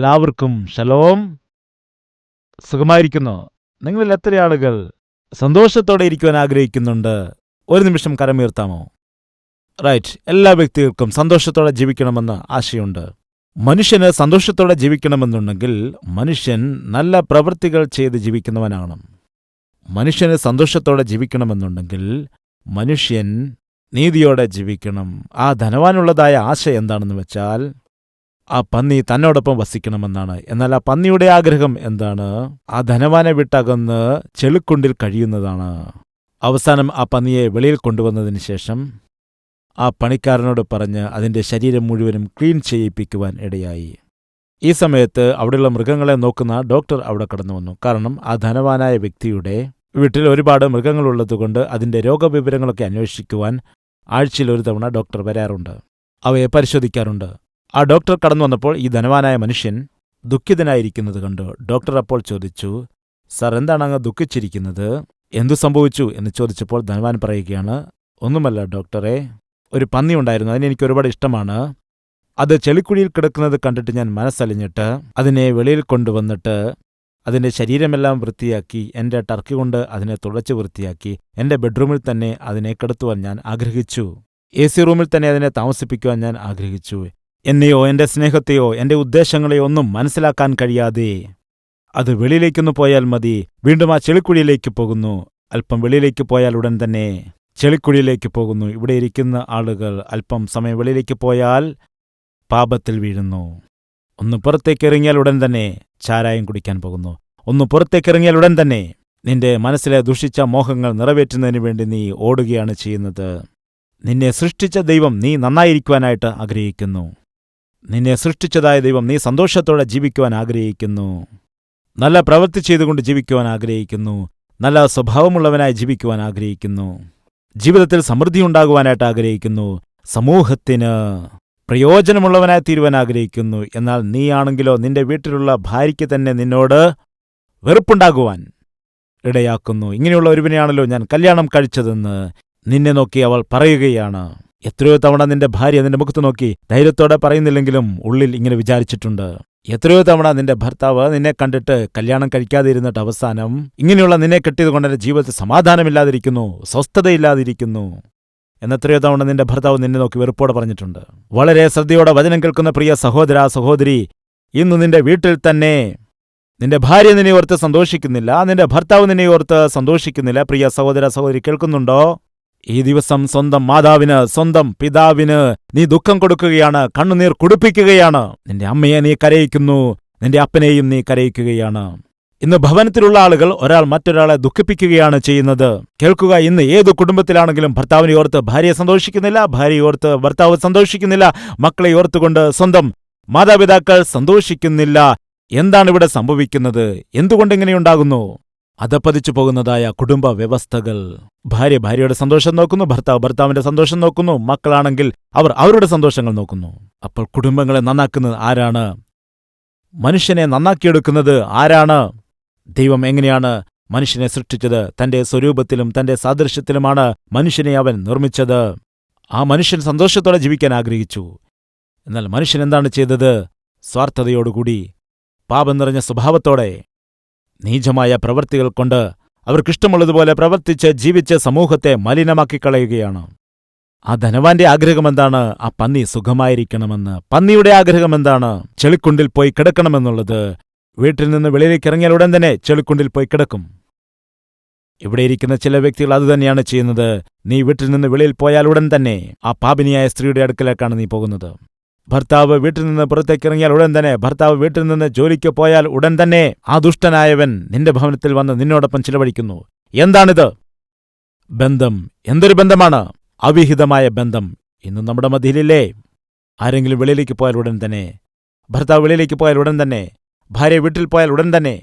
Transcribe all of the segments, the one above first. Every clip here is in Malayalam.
നമുക്കെല്ലാവർക്കും ഷലോം സുഖമായിരിക്കുന്നു. നിങ്ങളിൽ എത്ര ആളുകൾ സന്തോഷത്തോടെ ഇരിക്കുവാൻ ആഗ്രഹിക്കുന്നുണ്ട്? ഒരു നിമിഷം കരമുയർത്താമോ റൈറ്റ്. എല്ലാ വ്യക്തികൾക്കും സന്തോഷത്തോടെ ജീവിക്കണമെന്ന് ആശയുണ്ട്. മനുഷ്യന് സന്തോഷത്തോടെ ജീവിക്കണമെന്നുണ്ടെങ്കിൽ മനുഷ്യൻ നല്ല പ്രവൃത്തികൾ ചെയ്ത് ജീവിക്കുന്നവനാണ്. മനുഷ്യന് സന്തോഷത്തോടെ ജീവിക്കണമെന്നുണ്ടെങ്കിൽ മനുഷ്യൻ നീതിയോടെ ജീവിക്കണം. ആ ധനവാനുള്ളതായ ആശ എന്താണെന്ന് വെച്ചാൽ ആ പന്നി തന്നോടൊപ്പം വസിക്കണമെന്നാണ്. എന്നാൽ ആ പന്നിയുടെ ആഗ്രഹം എന്താണ്? ആ ധനവാനെ വിട്ടകന്ന് ചെളിക്കുണ്ടിൽ കഴിയുന്നതാണ്. അവസാനം ആ പന്നിയെ വെളിയിൽ കൊണ്ടുവന്നതിന് ശേഷം ആ പണിക്കാരനോട് പറഞ്ഞ് അതിന്റെ ശരീരം മുഴുവനും ക്ലീൻ ചെയ്യിപ്പിക്കുവാൻ ഇടയായി. ഈ സമയത്ത് അവിടെയുള്ള മൃഗങ്ങളെ നോക്കുന്ന ഡോക്ടർ അവിടെ കടന്നു വന്നു. കാരണം ആ ധനവാനായ വ്യക്തിയുടെ വീട്ടിൽ ഒരുപാട് മൃഗങ്ങളുള്ളതുകൊണ്ട് അതിന്റെ രോഗവിവരങ്ങളൊക്കെ അന്വേഷിക്കുവാൻ ആഴ്ചയിൽ ഒരു തവണ ഡോക്ടർ വരാറുണ്ട്. അവയെ പരിശോധിക്കാറുണ്ട്. ആ ഡോക്ടർ കടന്നു വന്നപ്പോൾ ഈ ധനവാനായ മനുഷ്യൻ ദുഃഖിതനായിരിക്കുന്നത് കണ്ടു. ഡോക്ടർ അപ്പോൾ ചോദിച്ചു സർ എന്താണ് അങ്ങ് ദുഃഖിച്ചിരിക്കുന്നത്? എന്തു സംഭവിച്ചു? എന്ന് ചോദിച്ചപ്പോൾ ധനവാൻ പറയുകയാണ് ഒന്നുമല്ല ഡോക്ടറെ ഒരു പന്നി ഉണ്ടായിരുന്നു. അതിന് എനിക്ക് ഒരുപാട് ഇഷ്ടമാണ്. അത് ചെളിക്കുഴിയിൽ കിടക്കുന്നത് കണ്ടിട്ട് ഞാൻ മനസ്സലിഞ്ഞിട്ട് അതിനെ വെളിയിൽ കൊണ്ടുവന്നിട്ട് അതിന്റെ ശരീരമെല്ലാം വൃത്തിയാക്കി എന്റെ ടർക്കി കൊണ്ട് അതിനെ തുളച്ച് വൃത്തിയാക്കി എന്റെ ബെഡ്റൂമിൽ തന്നെ അതിനെ കിടത്തുവാൻ ഞാൻ ആഗ്രഹിച്ചു. എ സി റൂമിൽ തന്നെ അതിനെ താമസിപ്പിക്കുവാൻ ഞാൻ ആഗ്രഹിച്ചു. എന്നെയോ എന്റെ സ്നേഹത്തെയോ എന്റെ ഉദ്ദേശങ്ങളെയോ ഒന്നും മനസ്സിലാക്കാൻ കഴിയാതെ. അത് വെളിയിലേക്കൊന്നു പോയാൽ മതി. വീണ്ടും ആ ചെളിക്കുഴിയിലേക്ക് പോകുന്നു. അല്പം വെളിയിലേക്ക് പോയാൽ ഉടൻ തന്നെ ചെളിക്കുഴിയിലേക്ക് പോകുന്നു. ഇവിടെ ഇരിക്കുന്ന ആളുകൾ അല്പം സമയം വെളിയിലേക്ക് പോയാൽ പാപത്തിൽ വീഴുന്നു. ഒന്ന് പുറത്തേക്ക് ഇറങ്ങിയാൽ ഉടൻ തന്നെ ചാരായം കുടിക്കാൻ പോകുന്നു. ഒന്ന് പുറത്തേക്ക് ഇറങ്ങിയാൽ ഉടൻ തന്നെ നിന്റെ മനസ്സിലെ ദുഷിച്ച മോഹങ്ങൾ നിറവേറ്റുന്നതിന് വേണ്ടി നീ ഓടുകയാണ് ചെയ്യുന്നത്. നിന്നെ സൃഷ്ടിച്ച ദൈവം നീ നന്നായിരിക്കുവാനായിട്ട് ആഗ്രഹിക്കുന്നു. നിന്നെ സൃഷ്ടിച്ചതായ ദൈവം നീ സന്തോഷത്തോടെ ജീവിക്കുവാൻ ആഗ്രഹിക്കുന്നു. നല്ല പ്രവൃത്തി ചെയ്തുകൊണ്ട് ജീവിക്കുവാൻ ആഗ്രഹിക്കുന്നു. നല്ല സ്വഭാവമുള്ളവനായി ജീവിക്കുവാൻ ആഗ്രഹിക്കുന്നു. ജീവിതത്തിൽ സമൃദ്ധി ഉണ്ടാകുവാനായിട്ട് ആഗ്രഹിക്കുന്നു. സമൂഹത്തിന് പ്രയോജനമുള്ളവനായി തീരുവാൻ ആഗ്രഹിക്കുന്നു. എന്നാൽ നീയാണെങ്കിലോ നിന്റെ വീട്ടിലുള്ള ഭാര്യയ്ക്ക് തന്നെ നിന്നോട് വെറുപ്പുണ്ടാകുവാൻ ഇടയാക്കുന്നു. ഇങ്ങനെയുള്ള ഒരുവിനെയാണല്ലോ ഞാൻ കല്യാണം കഴിച്ചതെന്ന് നിന്നെ നോക്കി അവൾ പറയുകയാണ്. എത്രയോ തവണ നിന്റെ ഭാര്യ നിന്റെ മുഖത്ത് നോക്കി ധൈര്യത്തോടെ പറയുന്നില്ലെങ്കിലും ഉള്ളിൽ ഇങ്ങനെ വിചാരിച്ചിട്ടുണ്ട്. എത്രയോ തവണ നിന്റെ ഭർത്താവ് നിന്നെ കണ്ടിട്ട് കല്യാണം കഴിക്കാതെ ഇരുന്നിട്ട് അവസാനം ഇങ്ങനെയുള്ള നിന്നെ കെട്ടിയതുകൊണ്ട് എന്റെ ജീവിതത്തിൽ സമാധാനമില്ലാതിരിക്കുന്നു സ്വസ്ഥതയില്ലാതിരിക്കുന്നു എന്നെത്രയോ തവണ നിന്റെ ഭർത്താവ് നിന്നെ നോക്കി വെറുപ്പോടെ പറഞ്ഞിട്ടുണ്ട്. വളരെ ശ്രദ്ധയോടെ വചനം കേൾക്കുന്ന പ്രിയ സഹോദര സഹോദരി ഇന്ന് നിന്റെ വീട്ടിൽ തന്നെ നിന്റെ ഭാര്യ നിന്നെ ഓർത്ത് സന്തോഷിക്കുന്നില്ല നിന്റെ ഭർത്താവ് നിന്നെ ഓർത്ത് സന്തോഷിക്കുന്നില്ല. പ്രിയ സഹോദര സഹോദരി കേൾക്കുന്നുണ്ടോ? ഈ ദിവസം സ്വന്തം മാതാവിന് സ്വന്തം പിതാവിന് നീ ദുഃഖം കൊടുക്കുകയാണ് കണ്ണുനീർ കുടിപ്പിക്കുകയാണ്. നിന്റെ അമ്മയെ നീ കരയിക്കുന്നു നിന്റെ അപ്പനെയും നീ കരയിക്കുകയാണ്. ഇന്ന് ഭവനത്തിലുള്ള ആളുകൾ ഒരാൾ മറ്റൊരാളെ ദുഃഖിപ്പിക്കുകയാണ് ചെയ്യുന്നത്. കേൾക്കുക ഇന്ന് ഏത് കുടുംബത്തിലാണെങ്കിലും ഭർത്താവിനെ ഓർത്ത് ഭാര്യയെ സന്തോഷിക്കുന്നില്ല ഭാര്യയെ ഓർത്ത് ഭർത്താവ് സന്തോഷിക്കുന്നില്ല മക്കളെ ഓർത്തുകൊണ്ട് സ്വന്തം മാതാപിതാക്കൾ സന്തോഷിക്കുന്നില്ല. എന്താണ് ഇവിടെ സംഭവിക്കുന്നത്? എന്തുകൊണ്ടിങ്ങനെയുണ്ടാകുന്നു അധപ്പതിച്ചു പോകുന്നതായ കുടുംബ വ്യവസ്ഥകൾ ഭാര്യ ഭാര്യയുടെ സന്തോഷം നോക്കുന്നു ഭർത്താവ് ഭർത്താവിന്റെ സന്തോഷം നോക്കുന്നു മക്കളാണെങ്കിൽ അവർ അവരുടെ സന്തോഷങ്ങൾ നോക്കുന്നു. അപ്പോൾ കുടുംബങ്ങളെ നന്നാക്കുന്നത് ആരാണ്? മനുഷ്യനെ നന്നാക്കിയെടുക്കുന്നത് ആരാണ്? ദൈവം എങ്ങനെയാണ് മനുഷ്യനെ സൃഷ്ടിച്ചത്? തന്റെ സ്വരൂപത്തിലും തന്റെ സാദൃശ്യത്തിലുമാണ് മനുഷ്യനെ അവൻ നിർമ്മിച്ചത്. ആ മനുഷ്യൻ സന്തോഷത്തോടെ ജീവിക്കാൻ ആഗ്രഹിച്ചു. എന്നാൽ മനുഷ്യൻ എന്താണ് ചെയ്തത്? സ്വാർത്ഥതയോടുകൂടി പാപം നിറഞ്ഞ സ്വഭാവത്തോടെ. നീചമായ പ്രവൃത്തികൾ കൊണ്ട് അവർക്കിഷ്ടമുള്ളതുപോലെ പ്രവർത്തിച്ച് ജീവിച്ച് സമൂഹത്തെ മലിനമാക്കിക്കളയുകയാണ്. ആ ധനവാന്റെ ആഗ്രഹമെന്താണ്? ആ പന്നി സുഖമായിരിക്കണമെന്ന്. പന്നിയുടെ ആഗ്രഹമെന്താണ്? ചെളിക്കുണ്ടിൽ പോയി കിടക്കണമെന്നുള്ളത്. വീട്ടിൽ നിന്ന് വെളിയിലേക്ക് ഇറങ്ങിയാൽ ഉടൻ തന്നെ ചെളിക്കുണ്ടിൽ പോയി കിടക്കും. ഇവിടെ ഇരിക്കുന്ന ചില വ്യക്തികൾ അതുതന്നെയാണ് ചെയ്യുന്നത്. നീ വീട്ടിൽ നിന്ന് വെളിയിൽ പോയാൽ ഉടൻ തന്നെ ആ പാപിനിയായ സ്ത്രീയുടെ അടുക്കലേക്കാണ് നീ പോകുന്നത്. ഭർത്താവ് വീട്ടിൽ നിന്ന് പുറത്തേക്ക് ഇറങ്ങിയാൽ ഉടൻ തന്നെ ഭർത്താവ് വീട്ടിൽ നിന്ന് ജോലിക്ക് പോയാൽ ഉടൻ തന്നെ ആ ദുഷ്ടനായവൻ നിന്റെ ഭവനത്തിൽ വന്ന് നിന്നോടൊപ്പം ചിലവഴിക്കുന്നു. എന്താണിത്? ബന്ധം. എന്തൊരു ബന്ധമാണ്? അവിഹിതമായ ബന്ധം. ഇന്ന് നമ്മുടെ മധ്യയിലില്ലേ ആരെങ്കിലും വെളിയിലേക്ക് പോയാൽ ഉടൻ തന്നെ. ഭർത്താവ് വെളിയിലേക്ക് പോയാൽ ഉടൻ തന്നെ. ഭാര്യ വീട്ടിൽ പോയാൽ ഉടൻ തന്നെ.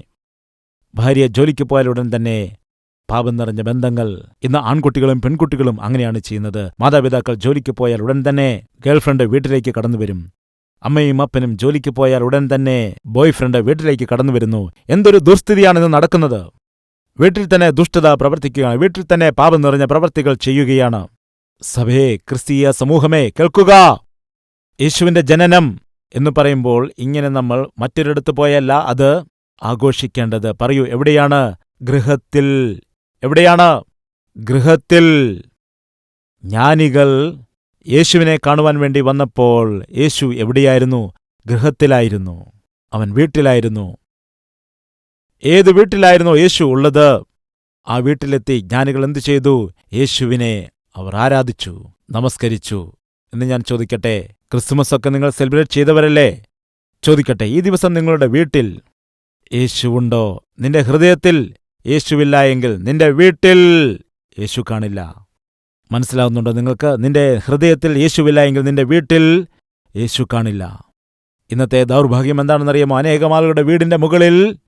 ഭാര്യ ജോലിക്ക് പോയാൽ ഉടൻ തന്നെ. പാപം നിറഞ്ഞ ബന്ധങ്ങൾ. ഇന്ന് ആൺകുട്ടികളും പെൺകുട്ടികളും അങ്ങനെയാണ് ചെയ്യുന്നത്. മാതാപിതാക്കൾ ജോലിക്ക് പോയാൽ ഉടൻ തന്നെ ഗേൾഫ്രണ്ട് വീട്ടിലേക്ക് കടന്നുവരും അമ്മയും അപ്പനും ജോലിക്ക് പോയാൽ ഉടൻ തന്നെ ബോയ്ഫ്രണ്ട് വീട്ടിലേക്ക് കടന്നുവരുന്നു എന്തൊരു ദുർസ്ഥിതിയാണിത് നടക്കുന്നത്. വീട്ടിൽ തന്നെ ദുഷ്ടത പ്രവർത്തിക്കുകയാണ്. വീട്ടിൽ തന്നെ പാപം നിറഞ്ഞ പ്രവർത്തികൾ ചെയ്യുകയാണ്. സഭയെ ക്രിസ്തീയ സമൂഹമേ കേൾക്കുക. യേശുവിന്റെ ജനനം എന്ന് പറയുമ്പോൾ ഇങ്ങനെ നമ്മൾ മറ്റൊരിടത്ത് പോയല്ല അത് ആഘോഷിക്കേണ്ടത്. പറയൂ എവിടെയാണ്? ഗൃഹത്തിൽ. എവിടെയാണ്? ഗൃഹത്തിൽ ജ്ഞാനികൾ യേശുവിനെ കാണുവാൻ വേണ്ടി വന്നപ്പോൾ യേശു എവിടെയായിരുന്നു? ഗൃഹത്തിലായിരുന്നു. അവൻ വീട്ടിലായിരുന്നു. ഏത് വീട്ടിലായിരുന്നു യേശു ഉള്ളത്? ആ വീട്ടിലെത്തി ജ്ഞാനികൾ എന്തു ചെയ്തു? യേശുവിനെ അവർ ആരാധിച്ചു നമസ്കരിച്ചു. എന്ന് ഞാൻ ചോദിക്കട്ടെ ക്രിസ്മസ് ഒക്കെ നിങ്ങൾ സെലിബ്രേറ്റ് ചെയ്തവരല്ലേ? ചോദിക്കട്ടെ ഈ ദിവസം നിങ്ങളുടെ വീട്ടിൽ യേശുവുണ്ടോ നിന്റെ ഹൃദയത്തിൽ യേശുവില്ല എങ്കിൽ നിന്റെ വീട്ടിൽ യേശു കാണില്ല. മനസ്സിലാവുന്നുണ്ടോ നിങ്ങൾക്ക്? നിന്റെ ഹൃദയത്തിൽ യേശുവില്ല എങ്കിൽ നിന്റെ വീട്ടിൽ യേശു കാണില്ല. ഇന്നത്തെ ദൗർഭാഗ്യം എന്താണെന്നറിയാമോ? അനേകം ആളുകളുടെ വീടിന്റെ മുകളിൽ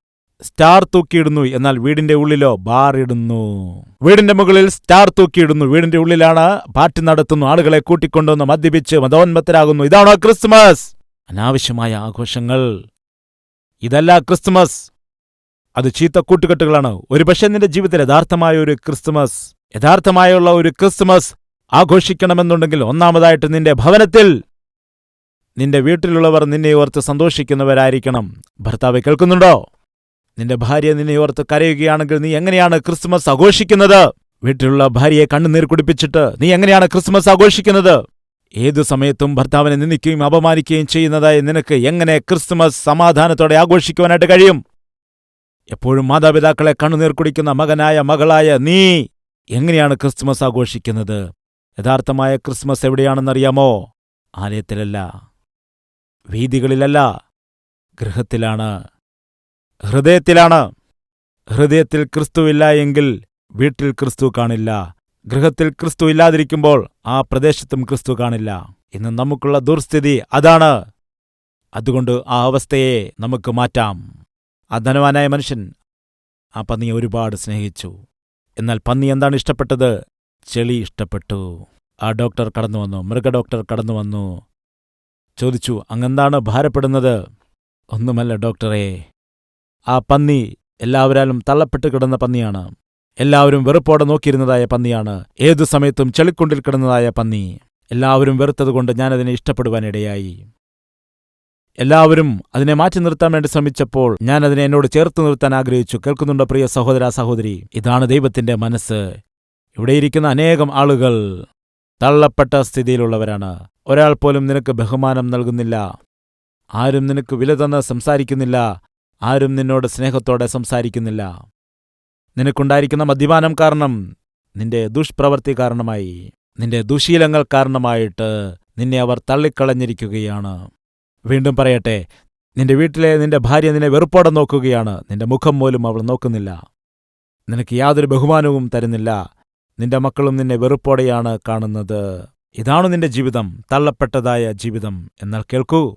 സ്റ്റാർ തൂക്കിയിടുന്നു. എന്നാൽ വീടിന്റെ ഉള്ളിലോ ബാർ ഇടുന്നു വീടിന്റെ മുകളിൽ സ്റ്റാർ തൂക്കിയിടുന്നു. വീടിന്റെ ഉള്ളിലാണ് പാർട്ടി നടത്തുന്നു. ആളുകളെ കൂട്ടിക്കൊണ്ടുവന്ന് മദ്യപിച്ച് മതോന്മത്തരാകുന്നു. ഇതാണോ ക്രിസ്മസ് അനാവശ്യമായ ആഘോഷങ്ങൾ. ഇതല്ല ക്രിസ്തുമസ്. അത് ചീത്ത കൂട്ടുകെട്ടുകളാണ്. ഒരുപക്ഷെ നിന്റെ ജീവിതത്തിൽ യഥാർത്ഥമായ ഒരു ക്രിസ്തുമസ് യഥാർത്ഥമായുള്ള ഒരു ക്രിസ്തുമസ് ആഘോഷിക്കണമെന്നുണ്ടെങ്കിൽ ഒന്നാമതായിട്ട് നിന്റെ ഭവനത്തിൽ നിന്റെ വീട്ടിലുള്ളവർ നിന്നെ ഓർത്ത് സന്തോഷിക്കുന്നവരായിരിക്കണം. ഭർത്താവ് കേൾക്കുന്നുണ്ടോ? നിന്റെ ഭാര്യ നിന്നെ ഓർത്ത് കരയുകയാണെങ്കിൽ നീ എങ്ങനെയാണ് ക്രിസ്മസ് ആഘോഷിക്കുന്നത്? വീട്ടിലുള്ള ഭാര്യയെ കണ്ണുനീർ കുടിപ്പിച്ചിട്ട് നീ എങ്ങനെയാണ് ക്രിസ്മസ് ആഘോഷിക്കുന്നത്? ഏതു സമയത്തും ഭർത്താവിനെ നിന്ദിക്കുകയും അപമാനിക്കുകയും ചെയ്യുന്നതായി നിനക്ക് എങ്ങനെ ക്രിസ്മസ് സമാധാനത്തോടെ ആഘോഷിക്കുവാനായിട്ട് കഴിയും? എപ്പോഴും മാതാപിതാക്കളെ കണ്ണുനീർ കുടിക്കുന്ന മകനായ മകളായ നീ എങ്ങനെയാണ് ക്രിസ്മസ് ആഘോഷിക്കുന്നത്? യഥാർത്ഥമായ ക്രിസ്മസ് എവിടെയാണെന്നറിയാമോ? ആലയത്തിലല്ല. വീതികളിലല്ല ഗൃഹത്തിലാണ്. ഹൃദയത്തിലാണ്. ഹൃദയത്തിൽ ക്രിസ്തുവില്ല എങ്കിൽ വീട്ടിൽ ക്രിസ്തു കാണില്ല. ഗൃഹത്തിൽ ക്രിസ്തു ഇല്ലാതിരിക്കുമ്പോൾ ആ പ്രദേശത്തും ക്രിസ്തു കാണില്ല. ഇന്ന് നമുക്കുള്ള ദുർസ്ഥിതി അതാണ്. അതുകൊണ്ട് ആ അവസ്ഥയെ നമുക്ക് മാറ്റാം. ആ ധനവാനായ മനുഷ്യൻ ആ പന്നിയെ ഒരുപാട് സ്നേഹിച്ചു. എന്നാൽ പന്നി എന്താണ് ഇഷ്ടപ്പെട്ടത്? ചെളി ഇഷ്ടപ്പെട്ടു. ആ ഡോക്ടർ കടന്നു വന്നു മൃഗ ഡോക്ടർ കടന്നു വന്നു. ചോദിച്ചു അങ്ങെന്താണ് ഭാരപ്പെടുന്നത്? ഒന്നുമല്ല ഡോക്ടറെ ആ പന്നി എല്ലാവരാലും തള്ളപ്പെട്ട് കിടന്ന പന്നിയാണ്. എല്ലാവരും വെറുപ്പോടെ നോക്കിയിരുന്നതായ പന്നിയാണ്. ഏതു സമയത്തും ചെളിക്കുണ്ടിൽ കിടന്നതായ പന്നി. എല്ലാവരും വെറുത്തതുകൊണ്ട് ഞാനതിനെ ഇഷ്ടപ്പെടുവാനിടയായി. എല്ലാവരും അതിനെ മാറ്റി നിർത്താൻ വേണ്ടി ശ്രമിച്ചപ്പോൾ ഞാൻ അതിനെ എന്നോട് ചേർത്ത് നിർത്താൻ ആഗ്രഹിച്ചു. കേൾക്കുന്നുണ്ടോ പ്രിയ സഹോദര സഹോദരി? ഇതാണ് ദൈവത്തിന്റെ മനസ്സ്. ഇവിടെയിരിക്കുന്ന അനേകം ആളുകൾ തള്ളപ്പെട്ട സ്ഥിതിയിലുള്ളവരാണ്. ഒരാൾ പോലും നിനക്ക് ബഹുമാനം നൽകുന്നില്ല. ആരും നിനക്ക് വില തന്ന് സംസാരിക്കുന്നില്ല. ആരും നിന്നോട് സ്നേഹത്തോടെ സംസാരിക്കുന്നില്ല. നിനക്കുണ്ടായിരിക്കുന്ന മദ്യപാനം കാരണം നിന്റെ ദുഷ്പ്രവൃത്തി കാരണമായി. നിന്റെ ദുശീലങ്ങൾ കാരണമായിട്ട് നിന്നെ അവർ തള്ളിക്കളഞ്ഞിരിക്കുകയാണ്. വീണ്ടും പറയട്ടെ നിന്റെ വീട്ടിലെ നിന്റെ ഭാര്യ നിന്നെ വെറുപ്പോടെ നോക്കുകയാണ്. നിന്റെ മുഖം പോലും അവൾ നോക്കുന്നില്ല. നിനക്ക് യാതൊരു ബഹുമാനവും തരുന്നില്ല. നിന്റെ മക്കളും നിന്നെ വെറുപ്പോടെയാണ് കാണുന്നത്. ഇതാണ് നിന്റെ ജീവിതം തള്ളപ്പെട്ടതായ ജീവിതം. എന്നാൽ കേൾക്കൂ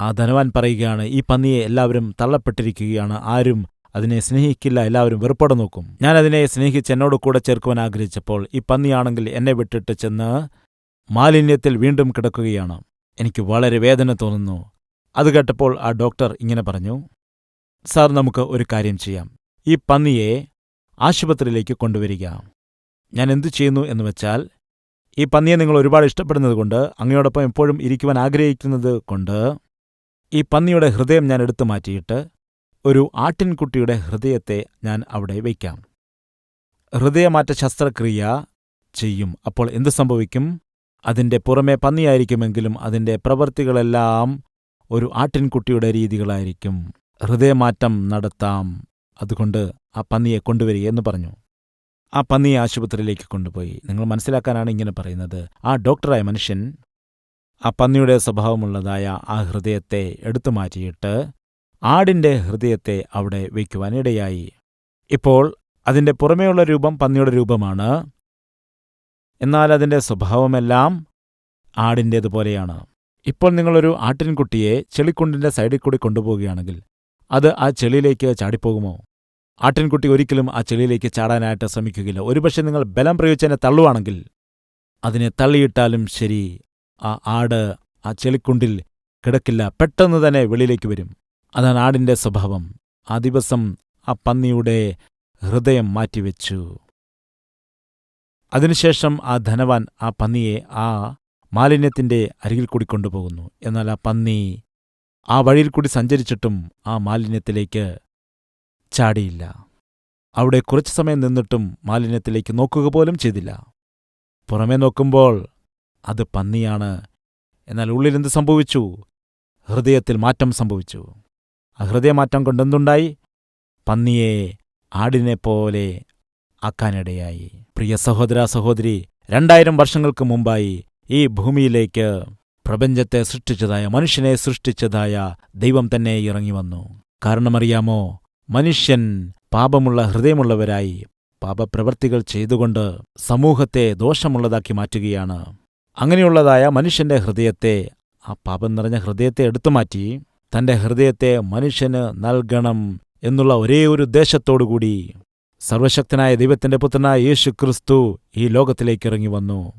ആ ധനവാൻ പറയുകയാണ് ഈ പന്നിയെ എല്ലാവരും തള്ളപ്പെട്ടിരിക്കുകയാണ്. ആരും അതിനെ സ്നേഹിക്കില്ല എല്ലാവരും വെറുപ്പോടെ നോക്കും. ഞാൻ അതിനെ സ്നേഹിച്ച് എന്നോട് കൂടെ ചേർക്കുവാൻ ആഗ്രഹിച്ചപ്പോൾ ഈ പന്നിയാണെങ്കിൽ എന്നെ വിട്ടിട്ട് ചെന്ന് മാലിന്യത്തിൽ വീണ്ടും കിടക്കുകയാണ്. എനിക്ക് വളരെ വേദന തോന്നുന്നു. അത് കേട്ടപ്പോൾ ആ ഡോക്ടർ ഇങ്ങനെ പറഞ്ഞു സാർ നമുക്ക് ഒരു കാര്യം ചെയ്യാം. ഈ പന്നിയെ ആശുപത്രിയിലേക്ക് കൊണ്ടുവരിക. ഞാൻ എന്തു ചെയ്യുന്നു എന്ന് വെച്ചാൽ ഈ പന്നിയെ നിങ്ങൾ ഒരുപാട് ഇഷ്ടപ്പെടുന്നതുകൊണ്ട് അങ്ങയോടൊപ്പം എപ്പോഴും ഇരിക്കുവാൻ ആഗ്രഹിക്കുന്നത് കൊണ്ട് ഈ പന്നിയുടെ ഹൃദയം ഞാൻ എടുത്തു മാറ്റിയിട്ട് ഒരു ആട്ടിൻകുട്ടിയുടെ ഹൃദയത്തെ ഞാൻ അവിടെ വയ്ക്കാം. ഹൃദയമാറ്റ ശസ്ത്രക്രിയ ചെയ്യും. അപ്പോൾ എന്ത് സംഭവിക്കും? അതിന്റെ പുറമെ പന്നിയായിരിക്കുമെങ്കിലും അതിന്റെ പ്രവൃത്തികളെല്ലാം ഒരു ആട്ടിൻകുട്ടിയുടെ രീതികളായിരിക്കും. ഹൃദയമാറ്റം നടത്താം. അതുകൊണ്ട് ആ പന്നിയെ കൊണ്ടുവരിക എന്ന് പറഞ്ഞു. ആ പന്നിയെ ആശുപത്രിയിലേക്ക് കൊണ്ടുപോയി. നിങ്ങൾ മനസ്സിലാക്കാനാണ് ഇങ്ങനെ പറയുന്നത്. ആ ഡോക്ടറായ മനുഷ്യൻ ആ പന്നിയുടെ സ്വഭാവമുള്ളതായ ആ ഹൃദയത്തെ എടുത്തു മാറ്റിയിട്ട് ആടിന്റെ ഹൃദയത്തെ അവിടെ വയ്ക്കുവാനിടയായി. ഇപ്പോൾ അതിന്റെ പുറമേയുള്ള രൂപം പന്നിയുടെ രൂപമാണ്. എന്നാൽ അതിന്റെ സ്വഭാവമെല്ലാം ആടിന്റേതുപോലെയാണ് ഇപ്പോൾ നിങ്ങളൊരു ആട്ടിൻകുട്ടിയെ ചെളിക്കുണ്ടിന്റെ സൈഡിൽ കൂടി കൊണ്ടുപോവുകയാണെങ്കിൽ അത് ആ ചെളിയിലേക്ക് ചാടിപ്പോകുമോ? ആട്ടിൻകുട്ടി ഒരിക്കലും ആ ചെളിയിലേക്ക് ചാടാനായിട്ട് ശ്രമിക്കുകയില്ല. ഒരുപക്ഷെ നിങ്ങൾ ബലം പ്രയോഗിച്ചതിനെ തള്ളുവാണെങ്കിൽ അതിനെ തള്ളിയിട്ടാലും ശരി ആ ആട് ആ ചെളിക്കുണ്ടിൽ കിടക്കില്ല. പെട്ടെന്ന് തന്നെ വെളിയിലേക്ക് വരും. അതാണ് ആടിന്റെ സ്വഭാവം. ആ ദിവസം ആ പന്നിയുടെ ഹൃദയം മാറ്റിവെച്ചു. അതിനുശേഷം ആ ധനവാൻ ആ പന്നിയെ ആ മാലിന്യത്തിന്റെ അരികിൽ കൂടി കൊണ്ടുപോകുന്നു. എന്നാൽ ആ പന്നി ആ വഴിയിൽ കൂടി സഞ്ചരിച്ചിട്ടും ആ മാലിന്യത്തിലേക്ക് ചാടിയില്ല. അവിടെ കുറച്ചു സമയം നിന്നിട്ടും മാലിന്യത്തിലേക്ക് നോക്കുക പോലും ചെയ്തില്ല. പുറമേ നോക്കുമ്പോൾ അത് പന്നിയാണ്. എന്നാൽ ഉള്ളിലെന്ത് സംഭവിച്ചു? ഹൃദയത്തിൽ മാറ്റം സംഭവിച്ചു. ആ ഹൃദയമാറ്റം കൊണ്ടെന്തുണ്ടായി? പന്നിയെ ആടിനെപ്പോലെ ആക്കാനിടയായി. പ്രിയ സഹോദര സഹോദരി രണ്ടായിരം വർഷങ്ങൾക്ക് മുമ്പായി ഈ ഭൂമിയിലേക്ക് പ്രപഞ്ചത്തെ സൃഷ്ടിച്ചതായ മനുഷ്യനെ സൃഷ്ടിച്ചതായ ദൈവം തന്നെ ഇറങ്ങി വന്നു. കാരണമറിയാമോ? മനുഷ്യൻ പാപമുള്ള ഹൃദയമുള്ളവരായി പാപപ്രവൃത്തികൾ ചെയ്തുകൊണ്ട് സമൂഹത്തെ ദോഷമുള്ളതാക്കി മാറ്റുകയാണ്. അങ്ങനെയുള്ളതായ മനുഷ്യന്റെ ഹൃദയത്തെ ആ പാപം നിറഞ്ഞ ഹൃദയത്തെ എടുത്തു മാറ്റി തന്റെ ഹൃദയത്തെ മനുഷ്യന് നൽകണം എന്നുള്ള ഒരേ ഒരു ഉദ്ദേശത്തോടുകൂടി സർവശക്തനായ ദൈവത്തിന്റെ പുത്രനായ യേശു ക്രിസ്തു ഈ ലോകത്തിലേക്ക് ഇറങ്ങി വന്നു.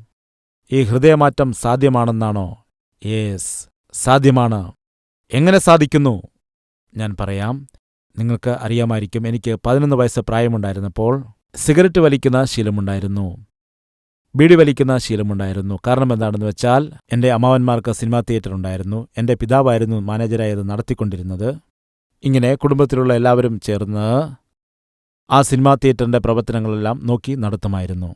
ഈ ഹൃദയമാറ്റം സാധ്യമാണെന്നാണോ? യേസ് സാധ്യമാണ്. എങ്ങനെ സാധിക്കുന്നു? ഞാൻ പറയാം. നിങ്ങൾക്ക് അറിയാമായിരിക്കും എനിക്ക് പതിനൊന്ന് വയസ്സ് പ്രായമുണ്ടായിരുന്നപ്പോൾ സിഗരറ്റ് വലിക്കുന്ന ശീലമുണ്ടായിരുന്നു. ബീഡി വലിക്കുന്ന ശീലമുണ്ടായിരുന്നു. കാരണം എന്താണെന്ന് വെച്ചാൽ എന്റെ അമ്മാവന്മാർക്ക് സിനിമാ തിയേറ്റർ ഉണ്ടായിരുന്നു. എന്റെ പിതാവായിരുന്നു മാനേജരായത് നടത്തിക്കൊണ്ടിരുന്നത്. ഇങ്ങനെ കുടുംബത്തിലുള്ള എല്ലാവരും ചേർന്ന് ആ സിനിമാ തിയേറ്ററിന്റെ പ്രവർത്തനങ്ങളെല്ലാം നോക്കി നടത്തുമായിരുന്നു.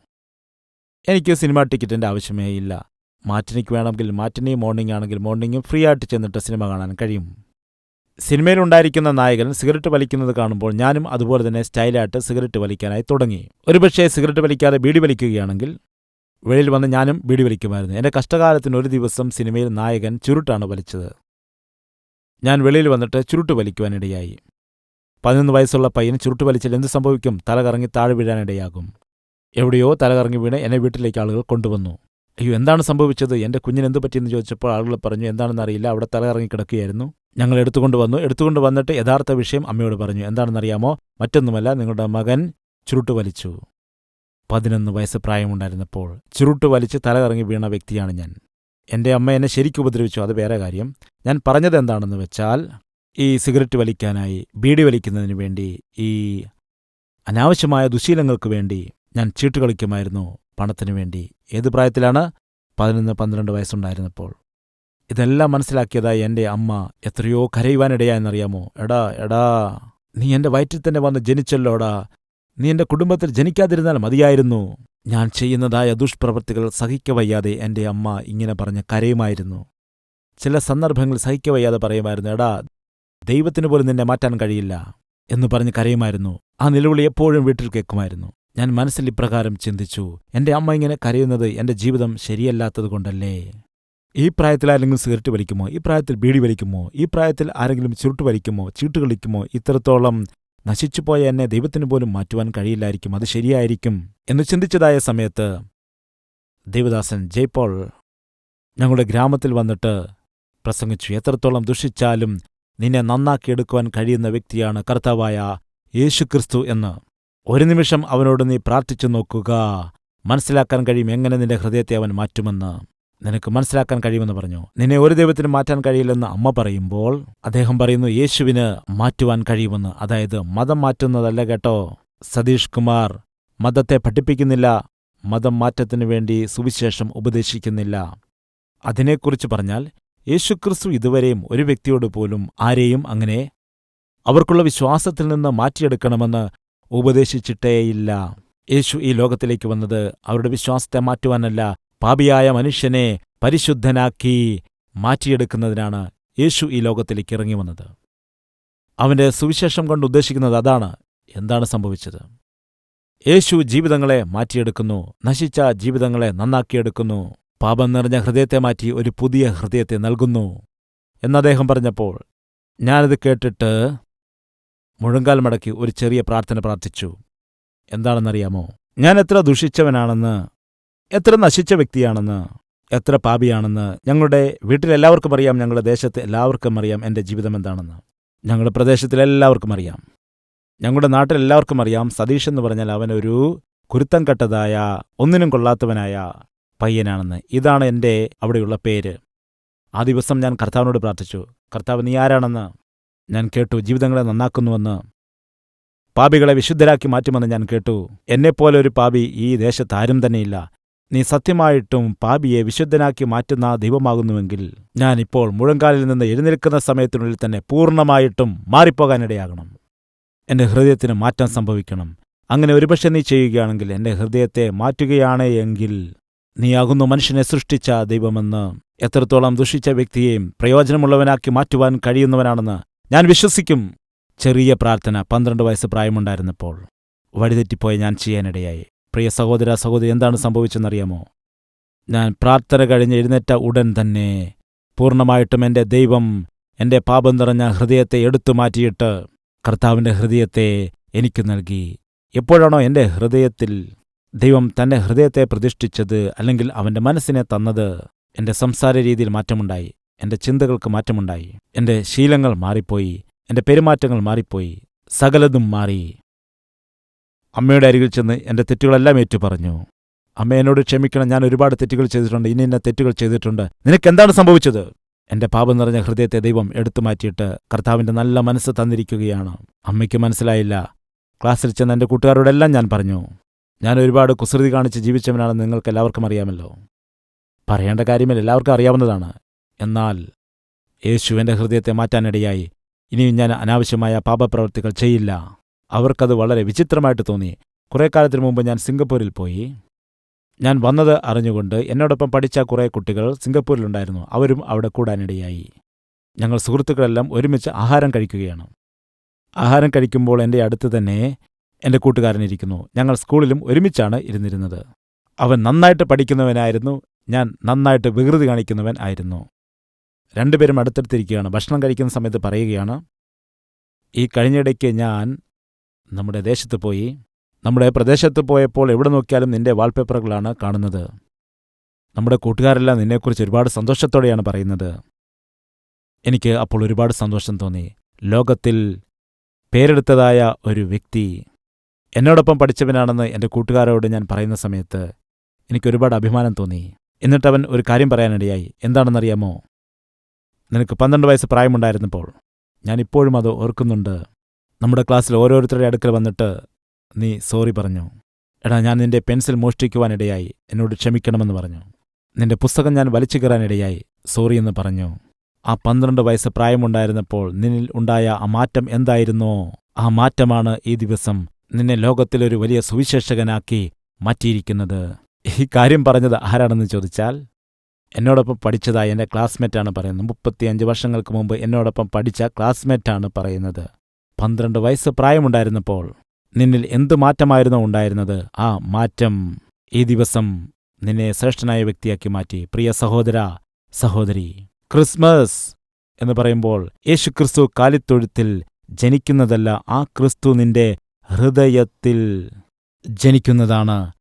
എനിക്ക് സിനിമാ ടിക്കറ്റിന്റെ ആവശ്യമേ ഇല്ല. മാറ്റിനിക്ക് വേണമെങ്കിൽ മാറ്റിനി മോർണിംഗ് ആണെങ്കിൽ മോർണിംഗും ഫ്രീ ആയിട്ട് ചെന്നിട്ട് സിനിമ കാണാൻ കഴിയും. സിനിമയിലുണ്ടായിരിക്കുന്ന നായകൻ സിഗരറ്റ് വലിക്കുന്നത് കാണുമ്പോൾ ഞാനും അതുപോലെ തന്നെ സ്റ്റൈലായിട്ട് സിഗരറ്റ് വലിക്കാനായി തുടങ്ങി. ഒരുപക്ഷേ സിഗരറ്റ് വലിക്കാതെ ബീഡി വലിക്കുകയാണെങ്കിൽ വെളിയിൽ വന്ന് ഞാനും ബീഡി വലിക്കുമായിരുന്നു. എന്റെ കഷ്ടകാലത്തിന് ഒരു ദിവസം സിനിമയിൽ നായകൻ ചുരുട്ടാണ് വലിച്ചത്. ഞാൻ വെളിയിൽ വന്നിട്ട് ചുരുട്ട് വലിക്കുവാനിടയായി. പതിനൊന്ന് വയസ്സുള്ള പയ്യൻ ചുരുട്ട് വലിച്ചാൽ എന്ത് സംഭവിക്കും? തലകറങ്ങി താഴെ വീഴാനിടയാകും. എവിടെയോ തലകറങ്ങി വീണ് എന്നെ വീട്ടിലേക്ക് ആളുകൾ കൊണ്ടുവന്നു. അയ്യോ എന്താണ് സംഭവിച്ചത്? എന്റെ കുഞ്ഞിന് എന്ത് പറ്റിയെന്ന് ചോദിച്ചപ്പോൾ ആളുകൾ പറഞ്ഞു എന്താണെന്ന് അറിയില്ല അവിടെ തലകറങ്ങി കിടക്കുകയായിരുന്നു. ഞങ്ങൾ എടുത്തുകൊണ്ട് വന്നു. എടുത്തുകൊണ്ട് വന്നിട്ട് യഥാർത്ഥ വിഷയം അമ്മയോട് പറഞ്ഞു. എന്താണെന്നറിയാമോ? മറ്റൊന്നുമല്ല നിങ്ങളുടെ മകൻ ചുരുട്ട് വലിച്ചു പതിനൊന്ന് വയസ്സ് പ്രായമുണ്ടായിരുന്നപ്പോൾ ചുരുട്ട് വലിച്ച് തലകറങ്ങി വീണ വ്യക്തിയാണ് ഞാൻ. എന്റെ അമ്മ എന്നെ ശരിക്കും ഉപദ്രവിച്ചു. അത് വേറെ കാര്യം. ഞാൻ പറഞ്ഞത് എന്താണെന്ന് വെച്ചാൽ ഈ സിഗരറ്റ് വലിക്കാനായി ബീഡി വലിക്കുന്നതിന് വേണ്ടി ഈ അനാവശ്യമായ ദുശീലങ്ങൾക്ക് വേണ്ടി ഞാൻ ചീട്ട് കളിക്കുമായിരുന്നു പണത്തിനു വേണ്ടി. ഏത് പ്രായത്തിലാണ്? പതിനൊന്ന് പന്ത്രണ്ട് വയസ്സുണ്ടായിരുന്നപ്പോൾ. ഇതെല്ലാം മനസ്സിലാക്കിയതായി എന്റെ അമ്മ എത്രയോ കരയുവാനിടയായെന്നറിയാമോ എടാ എടാ നീ എന്റെ വയറ്റിൽ തന്നെ വന്ന് ജനിച്ചല്ലോടാ നീ എന്റെ കുടുംബത്തിൽ ജനിക്കാതിരുന്നാൽ മതിയായിരുന്നു. ഞാൻ ചെയ്യുന്നതായ ദുഷ്പ്രവൃത്തികൾ സഹിക്കവയ്യാതെ എന്റെ അമ്മ ഇങ്ങനെ പറഞ്ഞ് കരയുമായിരുന്നു. ചില സന്ദർഭങ്ങൾ സഹിക്കവയ്യാതെ പറയുമായിരുന്നു എടാ ദൈവത്തിന് പോലും നിന്നെ മാറ്റാൻ കഴിയില്ല എന്ന് പറഞ്ഞ് കരയുമായിരുന്നു. ആ നിലവിളി എപ്പോഴും വീട്ടിൽ കേൾക്കുമായിരുന്നു. ഞാൻ മനസ്സിൽ ഇപ്രകാരം ചിന്തിച്ചു എന്റെ അമ്മ ഇങ്ങനെ കരയുന്നത് എന്റെ ജീവിതം ശരിയല്ലാത്തതുകൊണ്ടല്ലേ ഈ പ്രായത്തിൽ ആരെങ്കിലും സിഗരറ്റ് വലിക്കുമോ? ഈ പ്രായത്തിൽ ബീഡി വലിക്കുമോ? ഈ പ്രായത്തിൽ ആരെങ്കിലും ചുരുട്ട് വലിക്കുമോ? ചീട്ട് കളിക്കുമോ? ഇത്രത്തോളം നശിച്ചുപോയ എന്നെ ദൈവത്തിന് പോലും മാറ്റുവാൻ കഴിയില്ലായിരിക്കും. അത് ശരിയായിരിക്കും. എന്ന് ചിന്തിച്ചതായ സമയത്ത് ദേവദാസൻ ജയ്പോൾ ഞങ്ങളുടെ ഗ്രാമത്തിൽ വന്നിട്ട് പ്രസംഗിച്ചു. എത്രത്തോളം ദുഷിച്ചാലും നിന്നെ നന്നാക്കിയെടുക്കുവാൻ കഴിയുന്ന വ്യക്തിയാണ് കർത്താവായ യേശുക്രിസ്തു എന്ന്. ഒരു നിമിഷം അവനോട് നീ പ്രാർത്ഥിച്ചു നോക്കുക. മനസ്സിലാക്കാൻ കഴിയും എങ്ങനെ നിന്റെ ഹൃദയത്തെ അവൻ മാറ്റുമെന്ന്. നിനക്ക് മനസ്സിലാക്കാൻ കഴിയുമെന്ന് പറഞ്ഞു. നിന്നെ ഒരു ദൈവത്തിന് മാറ്റാൻ കഴിയില്ലെന്ന് അമ്മ പറയുമ്പോൾ അദ്ദേഹം പറയുന്നു യേശുവിന് മാറ്റുവാൻ കഴിയുമെന്ന്. അതായത് മതം മാറ്റുന്നതല്ല കേട്ടോ. സതീഷ് കുമാർ മതത്തെ പഠിപ്പിക്കുന്നില്ല. മതം മാറ്റത്തിനു വേണ്ടി സുവിശേഷം ഉപദേശിക്കുന്നില്ല. അതിനെക്കുറിച്ച് പറഞ്ഞാൽ യേശുക്രിസ്തു ഇതുവരെയും ഒരു വ്യക്തിയോട് പോലും ആരെയും അങ്ങനെ അവർക്കുള്ള വിശ്വാസത്തിൽ നിന്ന് മാറ്റിയെടുക്കണമെന്ന് ഉപദേശിച്ചിട്ടേയില്ല. യേശു ഈ ലോകത്തിലേക്ക് വന്നത് അവരുടെ വിശ്വാസത്തെ മാറ്റുവാനല്ല പാപിയായ മനുഷ്യനെ പരിശുദ്ധനാക്കി മാറ്റിയെടുക്കുന്നതിനാണ് യേശു ഈ ലോകത്തിലേക്ക് ഇറങ്ങി വന്നത്. അവന്റെ സുവിശേഷം കൊണ്ട് ഉദ്ദേശിക്കുന്നത് അതാണ്. എന്താണ് സംഭവിച്ചത്? യേശു ജീവിതങ്ങളെ മാറ്റിയെടുക്കുന്നു നശിച്ച ജീവിതങ്ങളെ നന്നാക്കിയെടുക്കുന്നു. പാപം നിറഞ്ഞ ഹൃദയത്തെ മാറ്റി ഒരു പുതിയ ഹൃദയത്തെ നൽകുന്നു. എന്നദ്ദേഹം പറഞ്ഞപ്പോൾ ഞാനത് കേട്ടിട്ട് മുഴങ്കാൽ മടക്കി ഒരു ചെറിയ പ്രാർത്ഥന പ്രാർത്ഥിച്ചു. എന്താണെന്നറിയാമോ? ഞാൻ എത്ര ദുഷിച്ചവനാണെന്ന് എത്ര നശിച്ച വ്യക്തിയാണെന്ന് എത്ര പാപിയാണെന്ന് ഞങ്ങളുടെ വീട്ടിലെല്ലാവർക്കും അറിയാം. ഞങ്ങളുടെ ദേശത്ത് എല്ലാവർക്കും അറിയാം എന്റെ ജീവിതം എന്താണെന്ന്. ഞങ്ങളുടെ പ്രദേശത്തിലെല്ലാവർക്കും അറിയാം. ഞങ്ങളുടെ നാട്ടിലെല്ലാവർക്കും അറിയാം. സതീഷ് എന്ന് പറഞ്ഞാൽ അവനൊരു കുരുത്തം കെട്ടതായ ഒന്നിനും കൊള്ളാത്തവനായ പയ്യനാണെന്ന്. ഇതാണ് എന്റെ അവിടെയുള്ള പേര്. ആ ദിവസം ഞാൻ കർത്താവിനോട് പ്രാർത്ഥിച്ചു. കർത്താവ് നീ ആരാണെന്ന് ഞാൻ കേട്ടു. ജീവിതങ്ങളെ നന്നാക്കുന്നുവെന്ന്. പാപികളെ വിശുദ്ധരാക്കി മാറ്റുമെന്ന് ഞാൻ കേട്ടു. എന്നെപ്പോലെ ഒരു പാപി ഈ ദേശത്ത് ആരും തന്നെയില്ല. നീ സത്യമായിട്ടും പാപിയെ വിശുദ്ധനാക്കി മാറ്റുന്ന ദൈവമാകുന്നുവെങ്കിൽ ഞാൻ ഇപ്പോൾ മുഴങ്കാലിൽ നിന്ന് എഴുന്നേൽക്കുന്ന സമയത്തിനുള്ളിൽ തന്നെ പൂർണമായിട്ടും മാറിപ്പോകാനിടയാകണം. എന്റെ ഹൃദയത്തിന് മാറ്റം സംഭവിക്കണം. അങ്ങനെ ഒരുപക്ഷെ നീ ചെയ്യുകയാണെങ്കിൽ എന്റെ ഹൃദയത്തെ മാറ്റുകയാണ് എങ്കിൽ നീയാകുന്നു മനുഷ്യനെ സൃഷ്ടിച്ച ദൈവമെന്ന് എത്രത്തോളം ദുഷിച്ച വ്യക്തിയെയും പ്രയോജനമുള്ളവനാക്കി മാറ്റുവാൻ കഴിയുന്നവനാണെന്ന് ഞാൻ വിശ്വസിക്കും. ചെറിയ പ്രാർത്ഥന പന്ത്രണ്ട് വയസ്സ് പ്രായമുണ്ടായിരുന്നപ്പോൾ വഴിതെറ്റിപ്പോയ ഞാൻ ചെയ്യാനിടയായി. പ്രിയ സഹോദര സഹോദരി എന്താണ് സംഭവിച്ചെന്നറിയാമോ? ഞാൻ പ്രാർത്ഥന കഴിഞ്ഞ് എഴുന്നേറ്റ ഉടൻ തന്നെ പൂർണമായിട്ടും എന്റെ ദൈവം എന്റെ പാപം നിറഞ്ഞ ഹൃദയത്തെ എടുത്തു മാറ്റിയിട്ട് കർത്താവിന്റെ ഹൃദയത്തെ എനിക്ക് നൽകി. എപ്പോഴാണോ എന്റെ ഹൃദയത്തിൽ ദൈവം തന്റെ ഹൃദയത്തെ പ്രതിഷ്ഠിച്ചത് അല്ലെങ്കിൽ അവന്റെ മനസ്സിനെ തന്നത് എന്റെ സംസാര രീതിയിൽ മാറ്റമുണ്ടായി എന്റെ ചിന്തകൾക്ക് മാറ്റമുണ്ടായി എന്റെ ശീലങ്ങൾ മാറിപ്പോയി എന്റെ പെരുമാറ്റങ്ങൾ മാറിപ്പോയി സകലതും മാറി. അമ്മയുടെ അരികിൽ ചെന്ന് എന്റെ തെറ്റുകളെല്ലാം ഏറ്റുപറഞ്ഞു. അമ്മ എന്നോട് ക്ഷമിക്കണം ഞാൻ ഒരുപാട് തെറ്റുകൾ ചെയ്തിട്ടുണ്ട് ഇനി ഇന്ന തെറ്റുകൾ ചെയ്തിട്ടുണ്ട്. നിനക്ക് എന്താണ് സംഭവിച്ചത്? എന്റെ പാപം നിറഞ്ഞ ഹൃദയത്തെ ദൈവം എടുത്തു മാറ്റിയിട്ട് കർത്താവിന്റെ നല്ല മനസ്സ് തന്നിരിക്കുകയാണ്. അമ്മയ്ക്ക് മനസ്സിലായില്ല. ക്ലാസ്സിൽ ചെന്ന് എന്റെ കൂട്ടുകാരോടെല്ലാം ഞാൻ പറഞ്ഞു ഞാൻ ഒരുപാട് കുസൃതി കാണിച്ച് ജീവിച്ചവനാണെന്ന് നിങ്ങൾക്ക് എല്ലാവർക്കും അറിയാമല്ലോ. പറയേണ്ട കാര്യമില്ല എല്ലാവർക്കും അറിയാവുന്നതാണ്. എന്നാൽ യേശു എന്റെ ഹൃദയത്തെ മാറ്റാനിടയായി. ഇനിയും ഞാൻ അനാവശ്യമായ പാപപ്രവൃത്തികൾ ചെയ്യില്ല. അവർക്കത് വളരെ വിചിത്രമായിട്ട് തോന്നി. കുറേ കാലത്തിന് മുമ്പ് ഞാൻ സിംഗപ്പൂരിൽ പോയി. ഞാൻ വന്നത് അറിഞ്ഞുകൊണ്ട് എന്നോടൊപ്പം പഠിച്ച കുറേ കുട്ടികൾ സിംഗപ്പൂരിലുണ്ടായിരുന്നു. അവരും അവിടെ കൂടാനിടയായി. ഞങ്ങൾ സുഹൃത്തുക്കളെല്ലാം ഒരുമിച്ച് ആഹാരം കഴിക്കുകയാണ്. ആഹാരം കഴിക്കുമ്പോൾ എന്റെ അടുത്ത് തന്നെ എന്റെ കൂട്ടുകാരനിരിക്കുന്നു ഞങ്ങൾ സ്കൂളിലും ഒരുമിച്ചാണ് ഇരുന്നിരുന്നത്. അവൻ നന്നായിട്ട് പഠിക്കുന്നവനായിരുന്നു. ഞാൻ നന്നായിട്ട് വികൃതി കാണിക്കുന്നവൻ ആയിരുന്നു. രണ്ടുപേരും അടുത്തടുത്തിരിക്കുകയാണ്. ഭക്ഷണം കഴിക്കുന്ന സമയത്ത് പറയുകയാണ് ഈ കഴിഞ്ഞിടയ്ക്ക് ഞാൻ നമ്മുടെ ദേശത്ത് പോയി. നമ്മുടെ പ്രദേശത്ത് പോയപ്പോൾ എവിടെ നോക്കിയാലും നിന്റെ വാൾപേപ്പറുകളാണ് കാണുന്നത്. നമ്മുടെ കൂട്ടുകാരെല്ലാം നിന്നെക്കുറിച്ച് ഒരുപാട് സന്തോഷത്തോടെയാണ് പറയുന്നത്. എനിക്ക് അപ്പോൾ ഒരുപാട് സന്തോഷം തോന്നി. ലോകത്തിൽ പേരെടുത്തതായ ഒരു വ്യക്തി എന്നോടൊപ്പം പഠിച്ചവനാണെന്ന് എന്റെ കൂട്ടുകാരോട് ഞാൻ പറയുന്ന സമയത്ത് എനിക്കൊരുപാട് അഭിമാനം തോന്നി. എന്നിട്ടവൻ ഒരു കാര്യം പറയാനിടയായി. എന്താണെന്നറിയാമോ? നിനക്ക് പന്ത്രണ്ട് വയസ്സ് പ്രായമുണ്ടായിരുന്നപ്പോൾ ഞാനിപ്പോഴും അത് ഓർക്കുന്നുണ്ട്. നമ്മുടെ ക്ലാസ്സിൽ ഓരോരുത്തരുടെ അടുക്കൽ വന്നിട്ട് നീ സോറി പറഞ്ഞു. എടാ ഞാൻ നിന്റെ പെൻസിൽ മോഷ്ടിക്കുവാനിടയായി. എന്നോട് ക്ഷമിക്കണമെന്ന് പറഞ്ഞു. നിന്റെ പുസ്തകം ഞാൻ വലിച്ചു കയറാനിടയായി സോറി എന്ന് പറഞ്ഞു. ആ പന്ത്രണ്ട് വയസ്സ് പ്രായമുണ്ടായിരുന്നപ്പോൾ നിന്നിൽ ഉണ്ടായ ആ മാറ്റം എന്തായിരുന്നോ? ആ മാറ്റമാണ് ഈ ദിവസം. നിന്നെ ലോകത്തിലൊരു വലിയ സുവിശേഷകനാക്കി മാറ്റിയിരിക്കുന്നത്. ഈ കാര്യം പറഞ്ഞത് ആരാണെന്ന് ചോദിച്ചാൽ എന്നോടൊപ്പം പഠിച്ചതായി എന്റെ ക്ലാസ്മേറ്റാണ് പറയുന്നത്. മുപ്പത്തിയഞ്ച് വർഷങ്ങൾക്ക് മുമ്പ് എന്നോടൊപ്പം പഠിച്ച ക്ലാസ്മേറ്റാണ് പറയുന്നത്. പന്ത്രണ്ട് വയസ്സ് പ്രായമുണ്ടായിരുന്നപ്പോൾ നിന്നിൽ എന്തു മാറ്റമായിരുന്നോ ഉണ്ടായിരുന്നത്? ആ മാറ്റം ഈ ദിവസം നിന്നെ ശ്രേഷ്ഠനായ വ്യക്തിയാക്കി മാറ്റി. പ്രിയ സഹോദര സഹോദരി ക്രിസ്മസ് എന്ന് പറയുമ്പോൾ യേശുക്രിസ്തു കാലിത്തൊഴുത്തിൽ ജനിക്കുന്നതല്ല ആ ക്രിസ്തു നിന്റെ ഹൃദയത്തിൽ ജനിക്കുന്നതാണ്.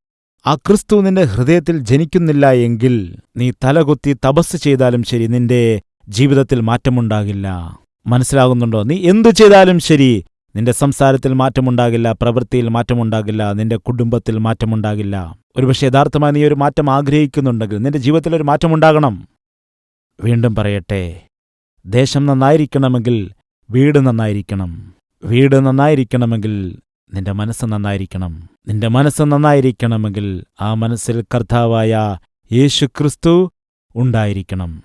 ആ ക്രിസ്തു നിന്റെ ഹൃദയത്തിൽ ജനിക്കുന്നില്ല എങ്കിൽ നീ തലകുത്തി തപസ് ചെയ്താലും ശരി നിന്റെ ജീവിതത്തിൽ മാറ്റമുണ്ടാകില്ല. മനസ്സിലാകുന്നുണ്ടോ? നീ എന്തു ചെയ്താലും ശരി നിന്റെ സംസാരത്തിൽ മാറ്റമുണ്ടാകില്ല പ്രവൃത്തിയിൽ മാറ്റമുണ്ടാകില്ല നിന്റെ കുടുംബത്തിൽ മാറ്റമുണ്ടാകില്ല. ഒരുപക്ഷെ യഥാർത്ഥമായി നീ ഒരു മാറ്റം ആഗ്രഹിക്കുന്നുണ്ടെങ്കിൽ നിന്റെ ജീവിതത്തിൽ ഒരു മാറ്റമുണ്ടാകണം. വീണ്ടും പറയട്ടെ ദേശം നന്നായിരിക്കണമെങ്കിൽ വീട് നന്നായിരിക്കണം. വീട് നന്നായിരിക്കണമെങ്കിൽ നിന്റെ മനസ്സ് നന്നായിരിക്കണം. നിന്റെ മനസ്സ് നന്നായിരിക്കണമെങ്കിൽ ആ മനസ്സിൽ കർത്താവായ യേശു ക്രിസ്തു ഉണ്ടായിരിക്കണം.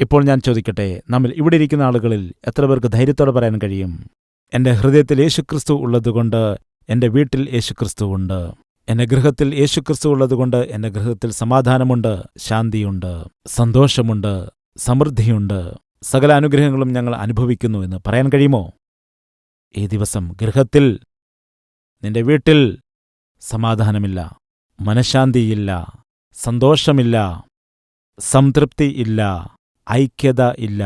ഇപ്പോൾ ഞാൻ ചോദിക്കട്ടെ നമ്മൾ ഇവിടെ ഇരിക്കുന്ന ആളുകളിൽ എത്ര പേർക്ക് ധൈര്യത്തോടെ പറയാൻ കഴിയും? എന്റെ ഹൃദയത്തിൽ യേശുക്രിസ്തു ഉള്ളതുകൊണ്ട് എന്റെ വീട്ടിൽ യേശുക്രിസ്തു ഉണ്ട്. എന്റെ ഗൃഹത്തിൽ യേശുക്രിസ്തു ഉള്ളതുകൊണ്ട് എന്റെ ഗൃഹത്തിൽ സമാധാനമുണ്ട് ശാന്തിയുണ്ട് സന്തോഷമുണ്ട് സമൃദ്ധിയുണ്ട്. സകല അനുഗ്രഹങ്ങളും ഞങ്ങൾ അനുഭവിക്കുന്നു എന്ന് പറയാൻ കഴിയുമോ? ഈ ദിവസം ഗൃഹത്തിൽ നിന്റെ വീട്ടിൽ സമാധാനമില്ല മനഃശാന്തിയില്ല സന്തോഷമില്ല സംതൃപ്തി ഇല്ല ഐക്യത ഇല്ല.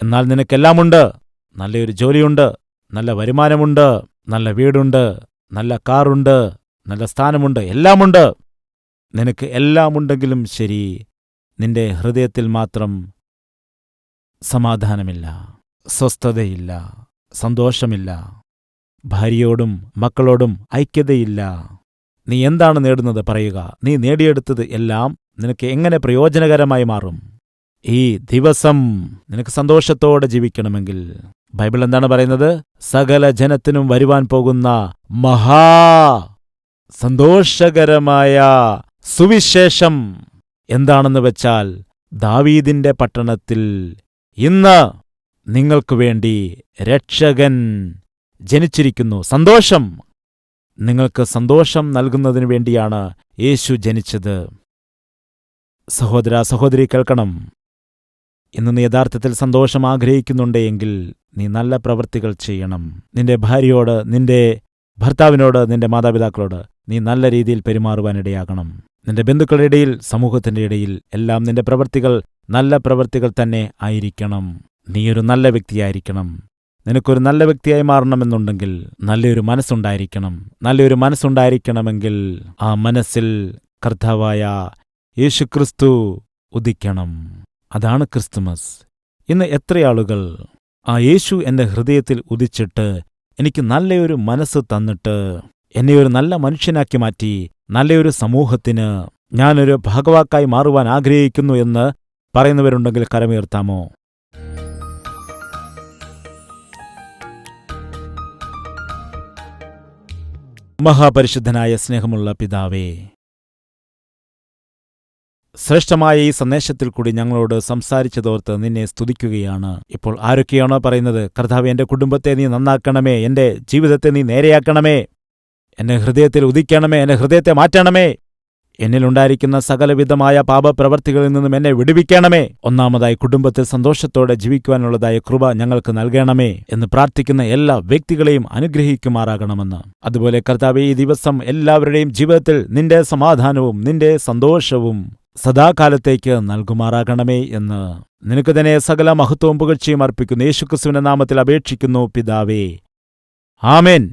എന്നാൽ നിനക്കെല്ലാമുണ്ട്. നല്ലൊരു ജോലിയുണ്ട് നല്ല വരുമാനമുണ്ട് നല്ല വീടുണ്ട് നല്ല കാറുണ്ട് നല്ല സ്ഥാനമുണ്ട് എല്ലാമുണ്ട്. നിനക്ക് എല്ലാമുണ്ടെങ്കിലും ശരി നിന്റെ ഹൃദയത്തിൽ മാത്രം സമാധാനമില്ല സ്വസ്ഥതയില്ല സന്തോഷമില്ല. ഭാര്യയോടും മക്കളോടും ഐക്യതയില്ല. നീ എന്താണ് നേടുന്നത് പറയുക. നീ നേടിയെടുത്തത് എല്ലാം നിനക്ക് എങ്ങനെ പ്രയോജനകരമായി മാറും? ഈ ദിവസം നിനക്ക് സന്തോഷത്തോടെ ജീവിക്കണമെങ്കിൽ ബൈബിൾ എന്താണ് പറയുന്നത്? സകല ജനത്തിനും വരുവാൻ പോകുന്ന മഹാ സന്തോഷകരമായ സുവിശേഷം എന്താണെന്ന് വെച്ചാൽ ദാവീദിന്റെ പട്ടണത്തിൽ ഇന്ന് നിങ്ങൾക്കു വേണ്ടി രക്ഷകൻ ജനിച്ചിരിക്കുന്നു. സന്തോഷം. നിങ്ങൾക്ക് സന്തോഷം നൽകുന്നതിനു വേണ്ടിയാണ് യേശു ജനിച്ചത്. സഹോദര സഹോദരി കേൾക്കണം. ഇന്ന് നീ യഥാർത്ഥത്തിൽ സന്തോഷം ആഗ്രഹിക്കുന്നുണ്ടെങ്കിൽ നീ നല്ല പ്രവൃത്തികൾ ചെയ്യണം. നിന്റെ ഭാര്യയോട് നിന്റെ ഭർത്താവിനോട് നിന്റെ മാതാപിതാക്കളോട് നീ നല്ല രീതിയിൽ പെരുമാറുവാനിടയാകണം. നിന്റെ ബന്ധുക്കളുടെ ഇടയിൽ സമൂഹത്തിന്റെ ഇടയിൽ എല്ലാം നിന്റെ പ്രവൃത്തികൾ നല്ല പ്രവൃത്തികൾ തന്നെ ആയിരിക്കണം. നീയൊരു നല്ല വ്യക്തിയായിരിക്കണം. നിനക്കൊരു നല്ല വ്യക്തിയായി മാറണമെന്നുണ്ടെങ്കിൽ നല്ലൊരു മനസ്സുണ്ടായിരിക്കണം. നല്ലൊരു മനസ്സുണ്ടായിരിക്കണമെങ്കിൽ ആ മനസ്സിൽ കർത്താവായ യേശുക്രിസ്തു ഉദിക്കണം. അതാണ് ക്രിസ്തുമസ്. ഇന്ന് എത്രയാളുകൾ ആ യേശു എന്റെ ഹൃദയത്തിൽ ഉദിച്ചിട്ട് എനിക്ക് നല്ലയൊരു മനസ്സ് തന്നിട്ട് എന്നെ ഒരു നല്ല മനുഷ്യനാക്കി മാറ്റി നല്ലയൊരു സമൂഹത്തിന് ഞാനൊരു ഭാഗവാക്കായി മാറുവാൻ ആഗ്രഹിക്കുന്നു എന്ന് പറയുന്നവരുണ്ടെങ്കിൽ കരമുയർത്താമോ മഹാപരിശുദ്ധനായ സ്നേഹമുള്ള പിതാവേ ശ്രേഷ്ഠമായ ഈ സന്ദേശത്തിൽ കൂടി ഞങ്ങളോട് സംസാരിച്ചതോർത്ത് നിന്നെ സ്തുതിക്കുകയാണ്. ഇപ്പോൾ ആരൊക്കെയാണോ പറയുന്നത് കർത്താവ് എന്റെ കുടുംബത്തെ നീ നന്നാക്കണമേ എന്റെ ജീവിതത്തെ നീ നേരെയാക്കണമേ എന്നെ ഹൃദയത്തിൽ ഉദിക്കണമേ എന്നെ ഹൃദയത്തെ മാറ്റണമേ എന്നിലുണ്ടായിരിക്കുന്ന സകലവിധമായ പാപപ്രവർത്തികളിൽ നിന്നും എന്നെ വിടുവിക്കണമേ. ഒന്നാമതായി കുടുംബത്തിൽ സന്തോഷത്തോടെ ജീവിക്കുവാനുള്ളതായ കൃപ ഞങ്ങൾക്ക് നൽകണമേ എന്ന് പ്രാർത്ഥിക്കുന്ന എല്ലാ വ്യക്തികളെയും അനുഗ്രഹിക്കുമാറാകണമെന്ന്. അതുപോലെ കർത്താവ് ഈ ദിവസം എല്ലാവരുടെയും ജീവിതത്തിൽ നിന്റെ സമാധാനവും നിന്റെ സന്തോഷവും സദാകാലത്തേക്ക് നൽകുമാറാകണമേ എന്ന് നിനക്ക് തന്നെ സകല മഹത്വവും പുകഴ്ചയും അർപ്പിക്കുന്നു. യേശുക്രിസ്തുവിന്റെ നാമത്തിൽ അപേക്ഷിക്കുന്നു. പിതാവേ. ആമേൻ.